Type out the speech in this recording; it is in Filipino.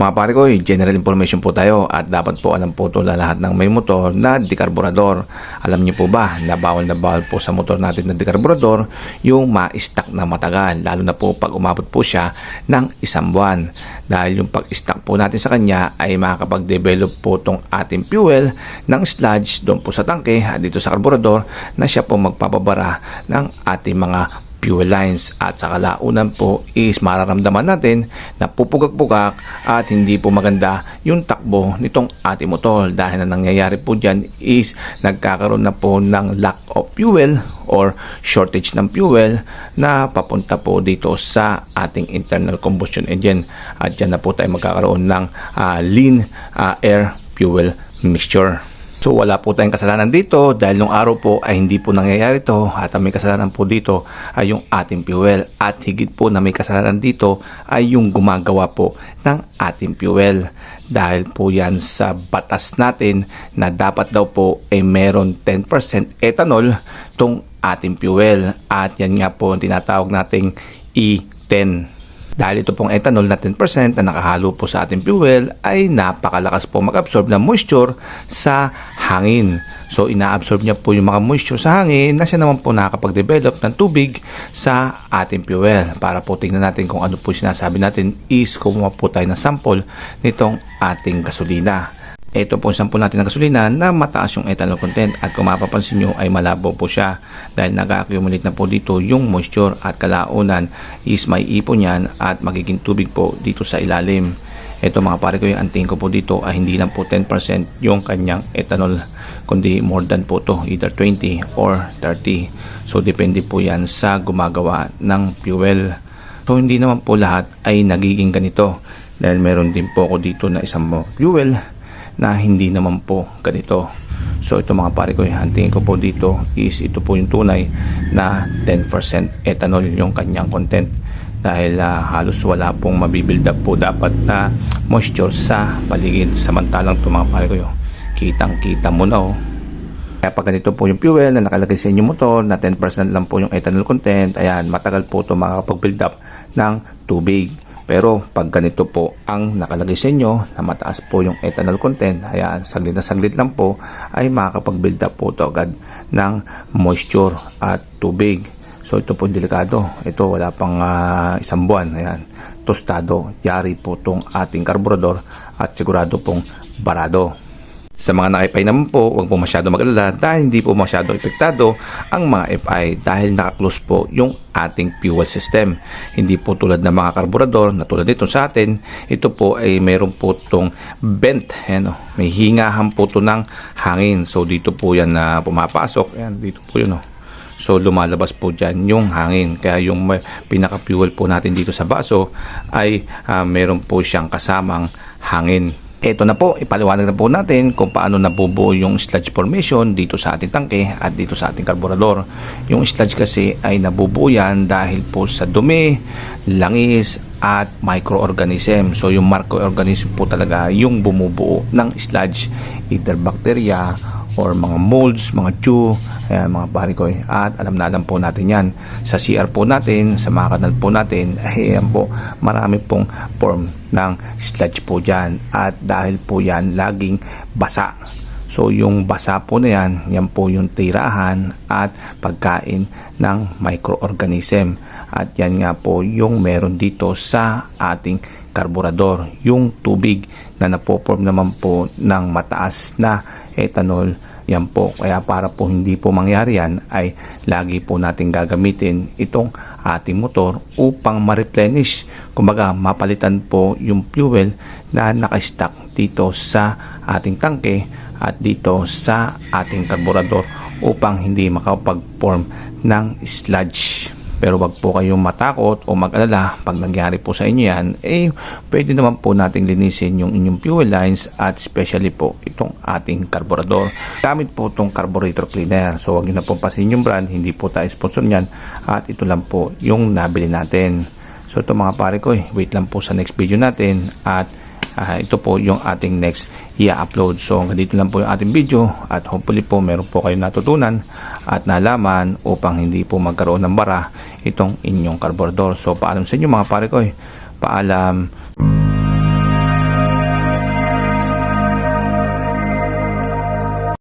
Mga pare ko, general information po tayo at dapat po alam po ito lahat ng may motor na dekarburador. Alam niyo po ba na bawal na bawal po sa motor natin na dekarburador yung ma-stack na matagal lalo na po pag umabot po siya ng isang buwan. Dahil yung pag-stack po natin sa kanya ay makakapag-develop po itong ating fuel ng sludge doon po sa tangke at dito sa karburador na siya po magpapabara ng ating mga fuel lines. At sa kalaunan po is mararamdaman natin na pupugak-pugak at hindi po maganda yung takbo nitong ating motor. Dahil na nangyayari po dyan is nagkakaroon na po ng lack of fuel or shortage ng fuel na papunta po dito sa ating internal combustion engine. At dyan na po tayo magkakaroon ng ah, lean ah, air fuel mixture. So wala po tayong kasalanan dito dahil nung araw po ay hindi po nangyayari to at ang may kasalanan po dito ay yung ating fuel. At higit po na may kasalanan dito ay yung gumagawa po ng ating fuel. Dahil po yan sa batas natin na dapat daw po ay meron 10% ethanol tong ating fuel. At yan nga po ang tinatawag nating E10. Dahil ito pong ethanol na 10% na nakahalo po sa ating fuel ay napakalakas po mag-absorb ng moisture sa hangin. So ina-absorb niya po yung mga moisture sa hangin na siya naman po nakakapag-develop ng tubig sa ating fuel. Para po tingnan natin kung ano po sinasabi natin is kumuha po tayo ng sample nitong ating gasolina. Ito po sample natin ng gasolina na mataas yung ethanol content at kung mapapansin nyo ay malabo po siya dahil nag-accumulate na po dito yung moisture at kalaunan is may ipon yan at magiging tubig po dito sa ilalim. Ito mga pare ko yung anting ko po dito ay hindi lang po 10% yung kanyang ethanol kundi more than po to either 20 or 30. So depende po yan sa gumagawa ng fuel. So hindi naman po lahat ay nagiging ganito dahil meron din po ako dito na isang fuel na hindi naman po ganito. So ito mga pare ko, ang tingin ko po dito is ito po yung tunay na 10% ethanol yung kanyang content dahil ah, halos wala pong mabibuild up po dapat na moisture sa paligid samantalang ito mga pare ko yun, kitang kita mo na oh kaya pag ganito po yung fuel na nakalagay sa inyong motor na 10% lang po yung ethanol content, ayan, matagal po ito makakapag-build up ng tubig. Pero pag ganito po ang nakalagay sa inyo na mataas po yung ethanol content, ayan, saglit na saglit lang po ay makakapag-build up po ito agad ng moisture at tubig. So ito po delikado. Ito wala pang ah, isang buwan. Ayan, tostado. Yari po itong ating karburador at sigurado pong barado. Sa mga nakipay naman po, huwag po masyado mag-alala dahil hindi po masyado epektado ang mga FI dahil nakaklose po yung ating fuel system. Hindi po tulad ng mga karburador na tulad nito sa atin, ito po ay mayroon po itong vent, ano, may hingahan po ito ng hangin. So dito po yan na pumapasok, ayan, dito po yun oh. So lumalabas po dyan yung hangin. Kaya yung pinaka-fuel po natin dito sa baso ay ah, meron po siyang kasamang hangin. Ito na po, ipaliwanag na po natin kung paano nabubuo yung sludge formation dito sa ating tangke at dito sa ating karburador. Yung sludge kasi ay nabubuo yan dahil po sa dumi, langis, at microorganism. So yung microorganism po talaga yung bumubuo ng sludge, either bacteria or mga molds, mga chew, ayan, mga parikoy. At alam na alam po natin yan. Sa CR po natin, sa mga kanal po natin, ay ayan po, marami pong form ng sludge po dyan. At dahil po yan laging basa. So yung basa po na yan, yan po yung tirahan at pagkain ng microorganism. At yan nga po yung meron dito sa ating karburador, yung tubig na napoform naman po ng mataas na ethanol. Yan po, kaya para po hindi po mangyari yan ay lagi po natin gagamitin itong ating motor upang ma-replenish. Kumbaga, mapalitan po yung fuel na nakastock dito sa ating tangke at dito sa ating karburador upang hindi makapag-form ng sludge. Pero wag po kayong matakot o mag-alala pag nangyari po sa inyo yan, eh pwede naman po nating linisin yung inyong fuel lines at especially po itong ating karburador. Gamit po itong carburetor cleaner. So wag nyo na po pasin yung brand, hindi po tayo sponsor niyan at ito lang po yung nabili natin. So ito mga pare ko, eh, wait lang po sa next video natin at Ah, ito po yung ating next i-upload. So hanggang dito lang po yung ating video at hopefully po meron po kayong natutunan at nalaman upang hindi po magkaroon ng bara itong inyong carburetor. So paalam sa inyo mga pare ko. eh. Paalam.